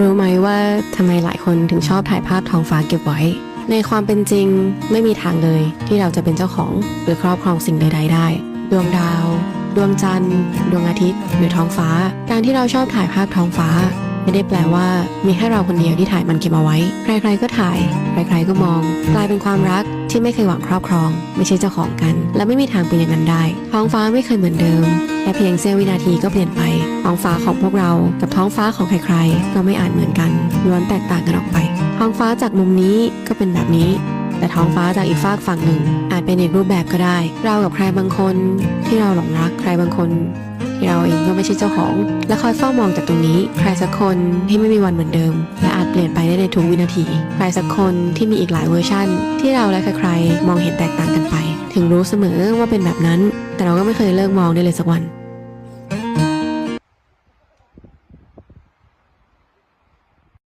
รู้ไหมว่าทำไมหลายคนถึงชอบถ่ายภาพท้องฟ้าเก็บไว้ ในความเป็นจริงไม่มีทางเลยที่เราจะเป็นเจ้าของหรือครอบครองสิ่งใด ๆ ได้ ดวงดาว ดวงจันทร์ ดวงอาทิตย์ หรือท้องฟ้า การที่เราชอบถ่ายภาพท้องฟ้า ไม่ได้แปลว่า มีแค่เราคนเดียวที่ถ่ายมันเก็บเอาไว้ ใครๆก็ถ่าย ใครๆก็มอง กลายเป็นความรักที่ไม่เคยหวังครอบครอง ไม่ใช่เจ้าของกัน และไม่มีทางเป็นอย่างนั้นได้ ท้องฟ้าไม่เคยเหมือนเดิม ค่เพียงเสี้ยววินาทีก็เปลี่ยนไป ท้องฟ้าของพวกเรา กับท้องฟ้าของใครๆ ก็ไม่อาจเหมือนกันล้วนแตกต่างกันออกไป ท้องฟ้าจากมุมนี้ก็เป็นแบบนี้ แต่ท้องฟ้าจากอีกฝากฝั่งหนึ่ง อาจเป็นอีกรูปแบบก็ได้ เรากับใครบางคนที่เราหลงรักใครบางคนที่เราเองก็ไม่ใช่เจ้าของ และคอยเฝ้ามองจากตรงนี้ ใครสักคนที่ไม่มีวันเหมือนเดิม และอาจเปลี่ยนไปได้ในทุกวินาที ใครสักคนที่มีอีกหลายเวอร์ชั่น ที่เราและใครๆมองเห็นแตกต่างกันไป ถึงรู้เสมอว่าเป็นแบบนั้น แต่เราก็ไม่เคยเลิกมองได้เลยสักวัน